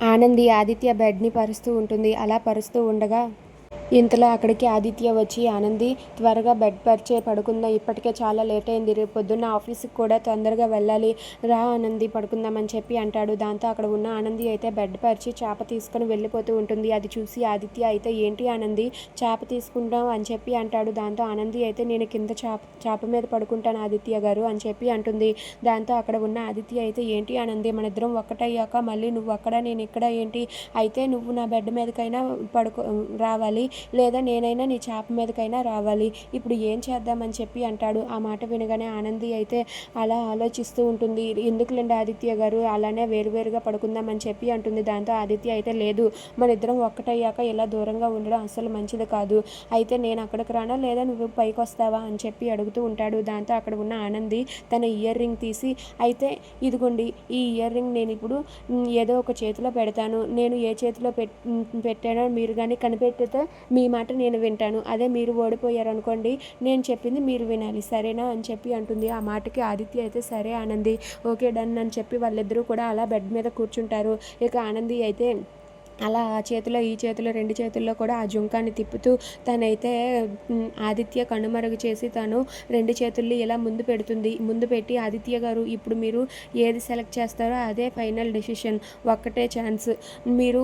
ఆనంది ఆదిత్య బెడ్ని పరుస్తూ ఉంటుంది. అలా పరుస్తూ ఉండగా ఇంతలో అక్కడికి ఆదిత్య వచ్చి ఆనంది త్వరగా బెడ్ పరిచే పడుకుందాం. ఇప్పటికే చాలా లేట్ అయింది. రేపు పొద్దున్న ఆఫీస్కి కూడా తొందరగా వెళ్ళాలి. రా ఆనంది పడుకుందామని చెప్పి అంటాడు. దాంతో అక్కడ ఉన్న ఆనంది అయితే బెడ్ పరిచి చేప తీసుకొని వెళ్ళిపోతూ ఉంటుంది. అది చూసి ఆదిత్య అయితే ఏంటి ఆనంది చేప తీసుకుంటాం అని చెప్పి అంటాడు. దాంతో ఆనంది అయితే నేను కింద చేప చేప మీద పడుకుంటాను ఆదిత్య గారు అని చెప్పి అంటుంది. దాంతో అక్కడ ఉన్న ఆదిత్య అయితే ఏంటి ఆనంది మన ఇద్దరం ఒక్కటయ్యాక మళ్ళీ నువ్వు అక్కడ నేను ఇక్కడ ఏంటి? అయితే నువ్వు నా బెడ్ మీదకైనా పడుకో రావాలి. లేదా నేనైనా నీ చేప మీదకైనా రావాలి. ఇప్పుడు ఏం చేద్దామని చెప్పి అంటాడు. ఆ మాట వినగానే ఆనంది అయితే అలా ఆలోచిస్తూ ఉంటుంది. ఎందుకులేండి ఆదిత్య గారు? అలానే వేరువేరుగా పడుకుందామని చెప్పి అంటుంది. దాంతో ఆదిత్య అయితే లేదు. మన ఇద్దరం ఒక్కటయ్యాక ఇలా దూరంగా ఉండడం అసలు మంచిది కాదు. అయితే నేను అక్కడికి రానా లేదా నువ్వు పైకి వస్తావా అని చెప్పి అడుగుతూ ఉంటాడు. దాంతో అక్కడ ఉన్న ఆనంది తన ఇయర్ రింగ్ తీసి అయితే ఇదిగోండి ఈ ఇయర్ రింగ్ నేను ఇప్పుడు ఏదో ఒక చేతిలో పెడతాను. నేను ఏ చేతిలో పెట్ పెట్టానో మీరు కానీ కనిపెట్టితే మీ మాట నేను వింటాను. అదే మీరు ఓడిపోయారు అనుకోండి నేను చెప్పింది మీరు వినాలి. సరేనా అని చెప్పి అంటుంది. ఆ మాటకి ఆదిత్య అయితే సరే ఆనంది. ఓకే డన్ అని చెప్పి వాళ్ళిద్దరూ కూడా అలా బెడ్ మీద కూర్చుంటారు. ఇక ఆనంది అయితే అలా ఆ చేతిలో ఈ చేతిలో రెండు చేతుల్లో కూడా ఆ జుంకాన్ని తిప్పుతూ తనైతే ఆదిత్య కనుమరుగు చేసి తను రెండు చేతుల్ని ఇలా ముందు పెడుతుంది. ముందు పెట్టి ఆదిత్య గారు ఇప్పుడు మీరు ఏది సెలెక్ట్ చేస్తారో అదే ఫైనల్ డెసిషన్. ఒక్కటే ఛాన్స్. మీరు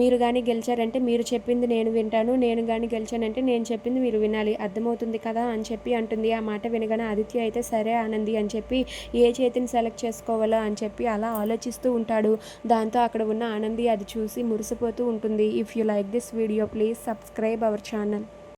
మీరు కానీ గెలిచారంటే మీరు చెప్పింది నేను వింటాను. నేను కానీ గెలిచానంటే నేను చెప్పింది మీరు వినాలి. అర్థమవుతుంది కదా? అని చెప్పి అంటుంది. ఆ మాట వినగానే ఆదిత్య అయితే సరే ఆనంది అని చెప్పి ఏ చేతిని సెలెక్ట్ చేసుకోవాలో? అని చెప్పి అలా ఆలోచిస్తూ ఉంటాడు. దాంతో అక్కడ ఉన్న ఆనంది అది చూసి మురిసిపోతూ ఉంటుంది. If you like this video please subscribe our channel